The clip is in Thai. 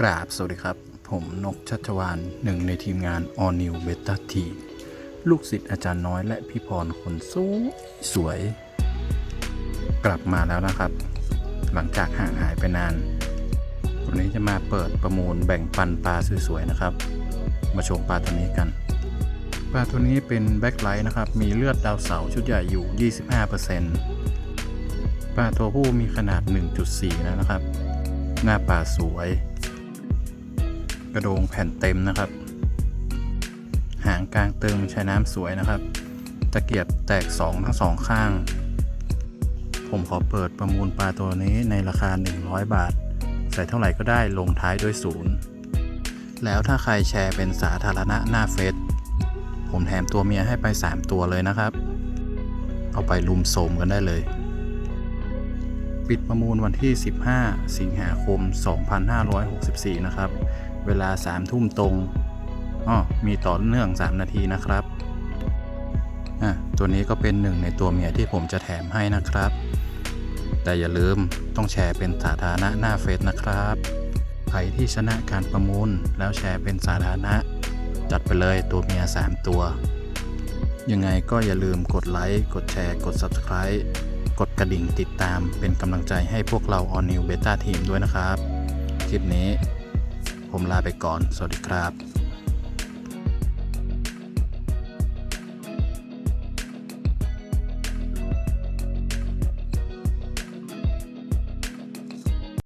กราบสวัสดีครับ ผมนกชัชวานหนึ่งในทีมงาน All New Beta T ลูกศิษย์อาจารย์น้อยและพี่พรคนสวยสวย กลับมาแล้วนะครับ หลังจากห่างหายไปนาน วันนี้จะมาเปิดประมูลแบ่งปันปลาสวยๆนะครับ มาชมปลาตัวนี้กัน ปลาตัวนี้เป็นแบ็คไลท์นะครับ มีเลือดดาวเสาชุดใหญ่อยู่ 25%ปลาตัวผู้มีขนาด 1.4 แล้วนะครับ หน้าปลาสวย กระโดงแผ่นเต็มนะครับ หางกลางติมใช้น้ำสวยนะครับ ตะเกียบแตก 2 ทั้งสองข้าง ผมขอเปิดประมูลปลาตัวนี้ในราคา 100 บาท ใส่เท่าไหร่ก็ได้ลงท้ายด้วยศูนย์แล้วถ้าใครแชร์เป็นสาธารณะหน้าเฟซผมแถมตัวเมียให้ไป 3 ตัวเลยนะครับ เอาไปลุมโสมกันได้เลย ปิดประมูลวันที่ 15 สิงหาคม 2564 นะครับ เวลา3ทุ่มตรงอ้อมีต่อเนื่อง 3 นาทีนะครับอะตัวนี้ก็เป็นหนึ่งในตัวเมียที่ผมจะแถมให้นะครับ แต่อย่าลืมต้องแชร์เป็นสาธารณะหน้าเฟซนะครับ ใครที่ชนะการประมูลแล้วแชร์เป็นสาธารณะ จัดไปเลยตัวเมีย 3 ตัว ยังไงก็อย่าลืมกดไลค์กดแชร์กด Subscribe กดกระดิ่งติดตามเป็นกำลังใจให้พวกเรา All New Beta Team ด้วยนะครับ คลิปนี้ ผมลาไปก่อน สวัสดีครับ